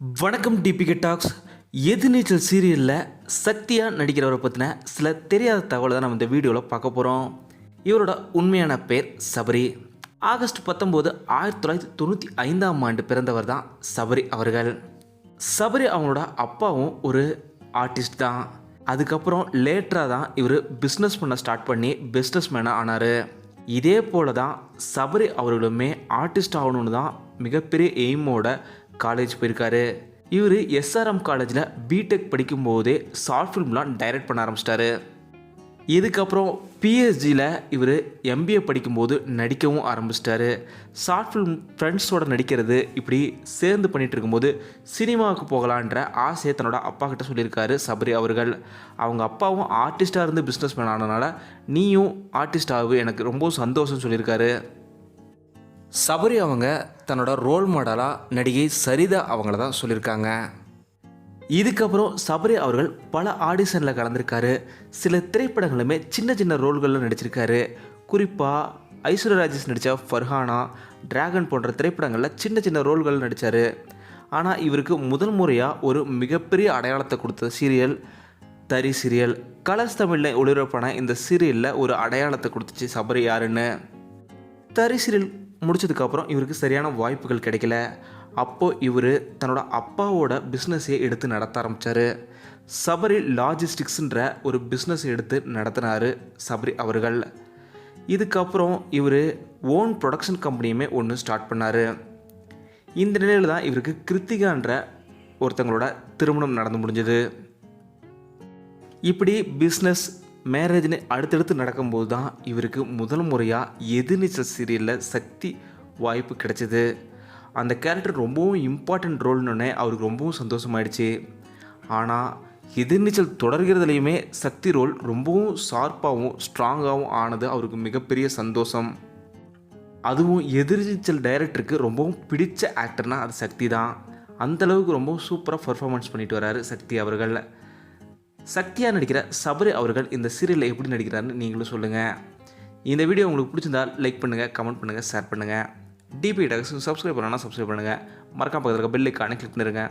வணக்கம் DPK tax. எதிர்நீச்சல் சீரியலில் சக்தியாக நடிக்கிறவரை பற்றின சில தெரியாத தகவலை தான் நம்ம இந்த வீடியோவில் பார்க்க போகிறோம் இவரோட உண்மையான பேர் சபரி. ஆகஸ்ட் பத்தொம்போது ஆயிரத்தி தொள்ளாயிரத்தி தொண்ணூற்றி ஐந்தாம் ஆண்டு பிறந்தவர் தான் சபரி அவர்கள். சபரி அவங்களோட அப்பாவும் ஒரு ஆர்டிஸ்ட் தான். அதுக்கப்புறம் லேட்டராக தான் இவர் பிஸ்னஸ் பண்ண ஸ்டார்ட் பண்ணி பிஸ்னஸ் மேனாக ஆனார். இதே போல தான் சபரி அவர்களுமே ஆர்டிஸ்ட் ஆகணும்னு தான் மிகப்பெரிய எய்மோட காலேஜ் போயிருக்காரு. இவர் எஸ்ஆர்எம் காலேஜில் பிடெக் படிக்கும்போதே ஷார்ட் ஃபிலிம்லாம் டைரக்ட் பண்ண ஆரம்பிச்சிட்டாரு. இதுக்கப்புறம் பிஎஸ்ஜியில் இவர் எம்பிஏ படிக்கும்போது நடிக்கவும் ஆரம்பிச்சிட்டாரு. ஷார்ட் ஃபிலிம் ஃப்ரெண்ட்ஸோட நடிக்கிறது இப்படி சேர்ந்து பண்ணிகிட்டு இருக்கும்போது சினிமாவுக்கு போகலான்ற ஆசையை தன்னோட அப்பா கிட்ட சொல்லியிருக்காரு சபரி அவர்கள். அவங்க அப்பாவும் ஆர்டிஸ்ட்டாக இருந்து பிஸ்னஸ் மேன் ஆனதுனால நீயும் ஆர்டிஸ்ட் ஆகு எனக்கு ரொம்ப சந்தோஷம் சொல்லியிருக்காரு. சபரி அவங்க தன்னோட ரோல் மாடலாக நடிகை சரிதா அவங்கள தான் சொல்லியிருக்காங்க. இதுக்கப்புறம் சபரி அவர்கள் பல ஆடிஷனில் கலந்திருக்காரு. சில திரைப்படங்களுமே சின்ன சின்ன ரோல்களில் நடிச்சிருக்காரு. குறிப்பாக ஐஸ்வர்யா ராஜேஷ் நடித்த ஃபர்ஹானா டிராகன் போன்ற திரைப்படங்களில் சின்ன சின்ன ரோல்கள் நடித்தார் ஆனால் இவருக்கு முதல் முறையாக ஒரு மிகப்பெரிய அடையாளத்தை கொடுத்த சீரியல் தரி சீரியல் கலர்ஸ் தமிழில் ஒளிபரப்பான இந்த சீரியலில் ஒரு அடையாளத்தை கொடுத்துச்சு சபரி யாருன்னு. தரி சீரியல் முடிச்சதுக்கப்புறம் இவருக்கு சரியான வாய்ப்புகள் கிடைக்கல. அப்போது இவர் தன்னோட அப்பாவோட பிஸ்னஸையே எடுத்து நடத்த ஆரம்பித்தார் சபரி லாஜிஸ்டிக்ஸுன்ற ஒரு பிஸ்னஸ் எடுத்து நடத்தினார் சபரி அவர்கள். இதுக்கப்புறம் இவர் ஓன் ப்ரொடக்ஷன் கம்பெனியுமே ஒன்று ஸ்டார்ட் பண்ணார். இந்த நிலையில் தான் இவருக்கு கிருத்திகான்ற ஒருத்தங்களோட திருமணம் நடந்து முடிஞ்சது. இப்படி பிஸ்னஸ் மேரேஜ்னு அடுத்தடுத்து நடக்கும்போது தான் இவருக்கு முதல் முறையாக எதிர்நீச்சல் சீரியலில் சக்தி வாய்ப்பு கிடைச்சிது. அந்த கேரக்டர் ரொம்பவும் இம்பார்ட்டண்ட் ரோல்னு அவருக்கு ரொம்பவும் சந்தோஷமாயிடுச்சு. ஆனால் எதிர்நீச்சல் தொடர்கிறதுலையுமே சக்தி ரோல் ரொம்பவும் ஷார்ப்பாகவும் ஸ்ட்ராங்காகவும் ஆனது அவருக்கு மிகப்பெரிய சந்தோஷம். அதுவும் எதிர்நீச்சல் டைரக்டருக்கு ரொம்பவும் பிடிச்ச ஆக்டர்னா அது சக்தி தான். அந்தளவுக்கு ரொம்பவும் சூப்பராக பர்ஃபார்மன்ஸ் பண்ணிட்டு வராரு சக்தி அவர்கள். சக்தியாக நடிக்கிற சபரி அவர்கள் இந்த சீரியலில் எப்படி நடிக்கிறாருன்னு நீங்களும் சொல்லுங்கள் இந்த வீடியோ உங்களுக்கு பிடிச்சிருந்தா லைக் பண்ணுங்கள் கமெண்ட் பண்ணுங்கள் ஷேர் பண்ணுங்கள் டிபி டக்ஸ் சப்ஸ்கிரைப் பண்ணனா சப்ஸ்கிரைப் பண்ணுங்கள் மறக்காம பக்கத்தில் இருக்க பெல் ஐக்கானே கிளிக் பண்ணிருங்க.